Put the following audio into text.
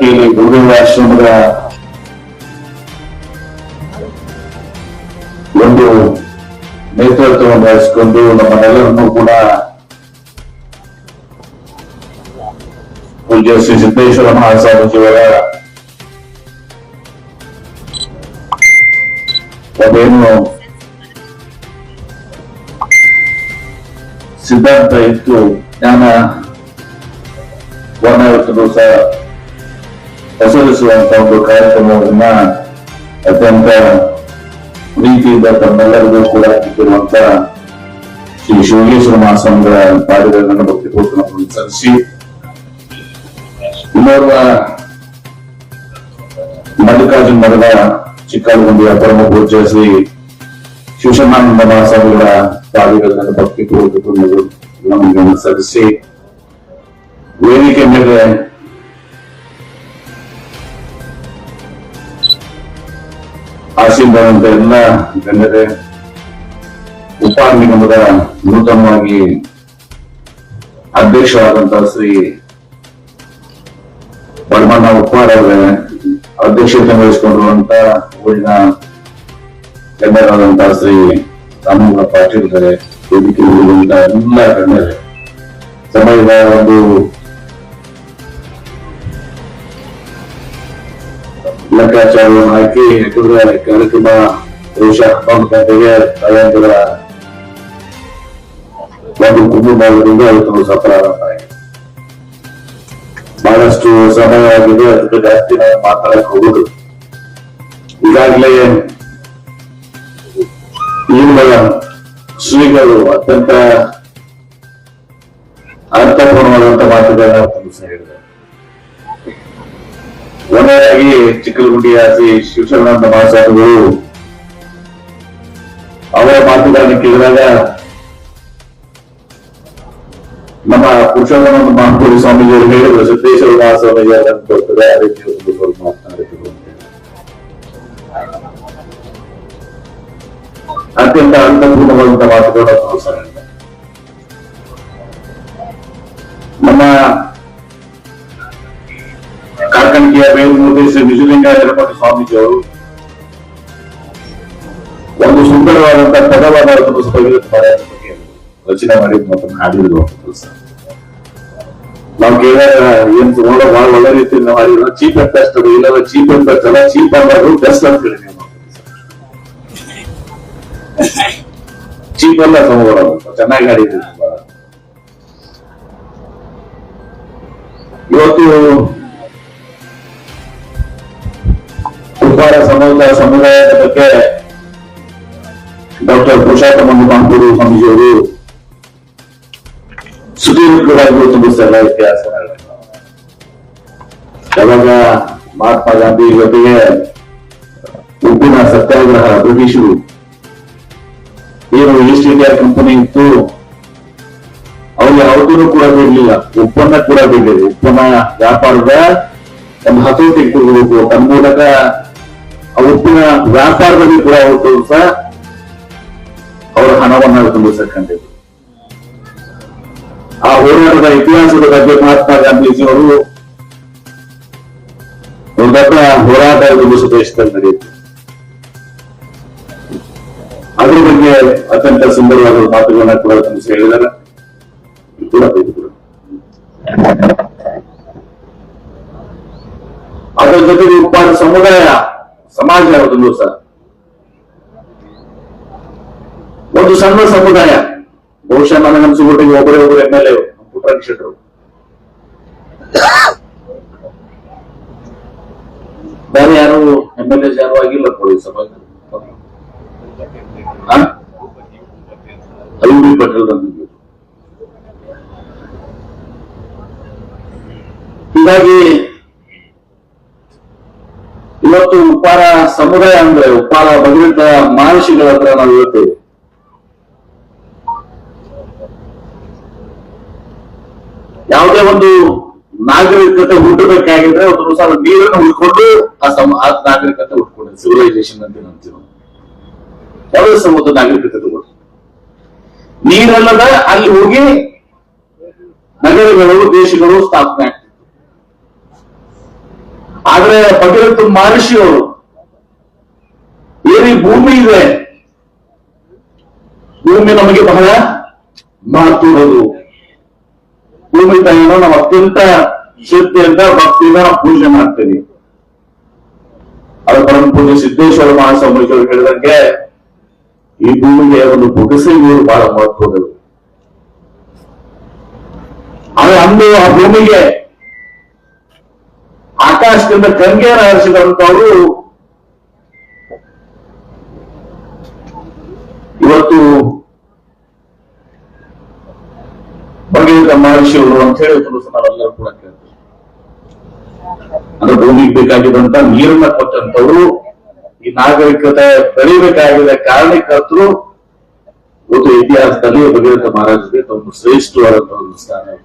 ವೇದಿಕೆಯಲ್ಲಿ ಗುರುದೇವ ಆಶ್ರಮದ ಒಂದು ನೇತೃತ್ವವನ್ನು ವಹಿಸಿಕೊಂಡು ನಮ್ಮನ್ನೆಲ್ಲರನ್ನೂ ಕೂಡ ಪೂಜ್ಯ ಶ್ರೀ ಸಿದ್ದೇಶ್ವರ ಮಹಾಸ್ವಾಮೀಜಿಯವರ ಅದೇನು ಸಿದ್ಧಾಂತ ಇತ್ತು, ಜ್ಞಾನ ವರ್ಣ ದಿವಸ ಹೆಸರಿಸುವಂತ ಒಂದು ಕಾರ್ಯಕ್ರಮವನ್ನ ಅತ್ಯಂತ ಪ್ರೀತಿಯಿಂದ ತಮ್ಮೆಲ್ಲರಿಗೂ ಕೂಡ ಇಟ್ಟಿರುವಂತ ಶ್ರೀ ಶಿವಗೇಶ್ವರ ಮಹಾಸ್ವಾಮಿಗಳ ಪಾಡಿಗಳನ್ನು ಭಕ್ತಿ ಪೂರ್ವಕವನ್ನು ಸಲ್ಲಿಸಿ ಇನ್ನೋರ್ವ ಮಲ್ಲಿಕಾರ್ಜುನ ಮಠದ ಚಿಕ್ಕಲಗುಂಡಿಯ ಪರಮ ಪೂಜ್ಯ ಶ್ರೀ ಶಿವಶಮಾನಂದ ಮಹಾಸ್ವಾಮಿಗಳ ಪಾಡಿಗಳನ್ನು ಭಕ್ತಿ ಪೂರ್ವಕವನ್ನು ನಮಗೆ ವೇದಿಕೆ ಮೇಲೆ ಆಶೀರ್ವಾದಂತ ಎಲ್ಲ ಗಣ್ಯರೇ ಉಪಾರ ನಿಗಮದ ನೂತನವಾಗಿ ಅಧ್ಯಕ್ಷರಾದಂತಹ ಶ್ರೀ ಬಡಮಣ್ಣ ಉಪ್ಪಾರ ಅವರೇ ಅಧ್ಯಕ್ಷತೆ ವಹಿಸಿಕೊಂಡಿರುವಂತ ಊರಿನ ಗಣ್ಯರಾದಂತಹ ಶ್ರೀ ರಾಮಗೌಡ ಪಾಟೀಲ್ ಅವರೇ ವೇದಿಕೆಯಲ್ಲಿರುವಂತ ಎಲ್ಲ ಗಣ್ಯರೇ. ಸಮಯದ ಒಂದು ಲೆಕ್ಕಾಚಾರವನ್ನು ಹಾಕಿ ಯಾಕಂದ್ರೆ ಕಾರ್ಯಕ್ರಮ ದೇಶ ಹನ್ನೊಂದು ಗಂಟೆಗೆ ತಲೆಂದ್ರ ಒಂದು ಕುಟುಂಬದಿಂದ ಪ್ರಾರಂಭ ಆಗಿದೆ. ಬಹಳಷ್ಟು ಸಮಯ ಆಗಿದೆ ಅದಕ್ಕೆ ಜಾಸ್ತಿ ನಾವು ಮಾತಾಡಕ್ ಹೋಗುದು. ಈಗಾಗಲೇ ನಿಮ್ಮ ಶ್ರೀಗಳು ಅತ್ಯಂತ ಅರ್ಥಪೂರ್ಣವಾದಂತ ಮಾತುಗಳನ್ನ ಹೇಳಿದ್ದಾರೆ ಒಂದನೇದಾಗಿ ಚಿಕ್ಕಲಗುಂಡಿಯ ಶ್ರೀ ಶಿವಶರಣಾನಂದ ಮಹಾಸ್ವಾಮಿಗಳು ಅವರ ಮಾತುಗಳನ್ನು ಕೇಳಿದಾಗ ನಮ್ಮ ಪುರುಷೋತ್ತಮ ಮಹಾಪುರಿ ಸ್ವಾಮೀಜಿಯವರು ಹೇಳಿದ್ರು, ಸಿದ್ದೇಶ್ವರ ಮಹಾಸ್ವಾಮೀಜಿ ಅದನ್ನು ಬರ್ತದೆ, ಆ ರೀತಿ ಒಂದು ಸ್ವಲ್ಪ ಮಾತನಾಡಿದ್ರು ಅಂತ ಹೇಳಿ. ಅತ್ಯಂತ ಅರ್ಥಪೂರ್ಣವಾದಂತ ಮಾತುಗಳನ್ನು ಅವರು ಸಹ ಹೇಳಿದ್ದಾರೆ. ನಮ್ಮ ವೇದಮೂರ್ತಿ ಶ್ರೀ ನಿಜಲಿಂಗ ಯರಪತಿ ಸ್ವಾಮೀಜಿ ಅವರು ಒಂದು ಸುಂದರವಾದಂತಹ ಪದವಾದ ಬಗ್ಗೆ ರಚನೆ ಮಾಡಿ ಹಾಡಿದ್ರು ಕೆಲಸ. ನಾವು ಕೇಳಿದಾಗ ಏನ್ ನೋಡೋ ಬಹಳ ಒಳ್ಳೆ ರೀತಿಯಿಂದ ಮಾಡಿದ್ರು. ಚೀಪ್ ಅಂಡ್ ಬೆಸ್ಟ್ ಅದು ಇಲ್ಲ ಚೀಪ್ ಅಂಡ್ ಬೆಸ್ಟ್ ಅಲ್ಲ ಚೀಪ್ ಅನ್ನೋದು ಬೆಸ್ಟ್ ಅಂತ ಹೇಳಿ ನೀವು ಚೀಪ್ ಅಲ್ಲ ಸಮೂಹ ಚೆನ್ನಾಗಿ ಹಾಡಿದ್ರು. ಇವತ್ತು ಉಪ್ಪಾರ ಸಮುದಾಯ ಸಮುದಾಯದ ಬಗ್ಗೆ ಡಾಕ್ಟರ್ ಪುರುಷೋತ್ತಮ ಮಾಂಕೂರು ಸ್ವಾಮೀಜಿಯವರು ಸುದೀರ್ಘವಾಗಿ ತುಂಬಿಸ್ತಾರ ಇತಿಹಾಸ ಯಾವಾಗ ಮಹಾತ್ಮ ಗಾಂಧಿ ಜೊತೆಗೆ ಉಪ್ಪಿನ ಸತ್ಯಾಗ್ರಹ ಬ್ರಿಟಿಷರು ಏನು ಈಸ್ಟ್ ಇಂಡಿಯಾ ಕಂಪನಿ ಇತ್ತು ಅವ್ರು ಯಾವುದೂ ಕೂಡ ಬಿಡ್ಲಿಲ್ಲ. ಉಪ್ಪನ್ನ ಕೂಡ ಬಿಡಲಿಲ್ಲ. ಉಪ್ಪನ್ನ ವ್ಯಾಪಾರದ ಒಂದು ಹತೋಟಿ ಕೊಡಬೇಕು. ತನ್ನ ಮೂಲಕ ಉಪ್ಪಿನ ವ್ಯಾಪಾರದಲ್ಲಿ ಕೂಡ ಅವತ್ತು ಸಹ ಅವರ ಹಣವನ್ನ ತುಂಬಿಸಕೊಂಡಿದ್ರು ಆ ಹೋರಾಟದ ಇತಿಹಾಸದ ಬಗ್ಗೆ ಮಹಾತ್ಮ ಗಾಂಧೀಜಿಯವರು ಒಂದು ಹೋರಾಟ ತುಂಬಿಸ ದೇಶದಲ್ಲಿ ನಡೆಯುತ್ತೆ. ಅದ್ರ ಬಗ್ಗೆ ಅತ್ಯಂತ ಸುಂದರವಾದ ಮಾತುಗಳನ್ನ ಕೂಡ ತುಂಬಿಸಿ ಹೇಳಿದ್ದಾರೆ. ಕೂಡ ಅದರ ಜೊತೆಗೆ ಉಪ್ಪಾದ ಸಮುದಾಯ ಸಮಾಜ ಒಂದು ಸಹ. ಒಂದು ಸಣ್ಣ ಸಮುದಾಯ. ಬಹುಶಃ ನನಗನ್ಸಿಬಿಟ್ಟಿಗೆ ಒಬ್ಬರೇ ಒಬ್ಬರು ಎಂ ಎಲ್ ಎ ಶೆಟ್ಟರು ಬೇರೆ ಯಾರು ಎಂ ಎಲ್ ಎಸ್ ಯಾರು ಆಗಿಲ್ಲ ಕೊಡಿ ಸಮಾಜ. ಐದು ಪಟೇಲ್ ಹೀಗಾಗಿ ಇವತ್ತು ಉಪ್ಪಾರ ಸಮುದಾಯ ಅಂದ್ರೆ ಉಪ್ಪಾರ ಭಗವಂತ ಮಹರ್ಷಿಗಳ ಹತ್ರ ನಾವು ಹೇಳ್ತೇವೆ. ಯಾವುದೇ ಒಂದು ನಾಗರಿಕತೆ ಹುಟ್ಟಬೇಕಾಗಿದ್ರೆ ಒಂದು ದಿವಸ ನೀರನ್ನು ಹುಡ್ಕೊಂಡು ಆ ಸಮ, ಆ ನಾಗರಿಕತೆ ಹುಟ್ಕೊಂಡು ಸಿವಿಲೈಸೇಷನ್ ಅಂತ ಅಂತೀವಿ ಯಾವುದೇ ಸಮುದ್ರ ನಾಗರಿಕತೆ ತಗೊಂಡು ನೀರಲ್ಲದ ಅಲ್ಲಿ ಹೋಗಿ ನಗರಗಳು, ದೇಶಗಳು ಸ್ಥಾಪನೆ ಆಗ್ತಿತ್ತು ಆದ್ರೆ ಭಗೀರಥ ಮಹರ್ಷಿ ಅವರು ಏನಿ ಭೂಮಿ ಇದೆ. ಭೂಮಿ ನಮಗೆ ಬಹಳ ಮಾತುಗಳು ಭೂಮಿ ತಾಯಿನ ನಾವು ಅತ್ಯಂತ ಶ್ರದ್ಧೆಯಿಂದ ಭಕ್ತಿಯಿಂದ ನಾವು ಪೂಜೆ ಮಾಡ್ತೀವಿ. ಅದು ಪರಮ ಪೂಜೆ ಸಿದ್ದೇಶ್ವರ ಮಹಾಸ್ವಾಮಿಗಳು ಹೇಳಿದಂಗೆ, ಈ ಭೂಮಿಗೆ ಒಂದು ಬೊಗಸೆ ನೀರು ಬಹಳ ಮಹತ್ವಗಳು ಆದ್ರೆ ಅಂದು ಆ ಭೂಮಿಗೆ ಆಕಾಶದಿಂದ ಕಂಗೇರ ಹರಿಸಿದಂತವರು ಇವತ್ತು ಭಗೀರಥ ಮಹರ್ಷಿಯವರು ಅಂತ ಹೇಳಿ ದಿವಸ ನಾವೆಲ್ಲರೂ ಕೂಡ ಕೇಳ್ತೀವಿ ಅಂದ್ರೆ ಭೂಮಿಗೆ ಬೇಕಾಗಿದ್ದಂತ ನೀರನ್ನ ಕೊಟ್ಟಂತವರು ಈ ನಾಗರಿಕತೆ ಬೆಳಿಬೇಕಾಗಿದ್ದ ಕಾರಣಕರ್ತರು, ಇವತ್ತು ಇತಿಹಾಸದಲ್ಲಿ ಭಗೀರಥ ಮಹಾರಾಜರಿಗೆ ತಮ್ಮ ಶ್ರೇಷ್ಠವಾದಂತಹ ಒಂದು ಸ್ಥಾನ.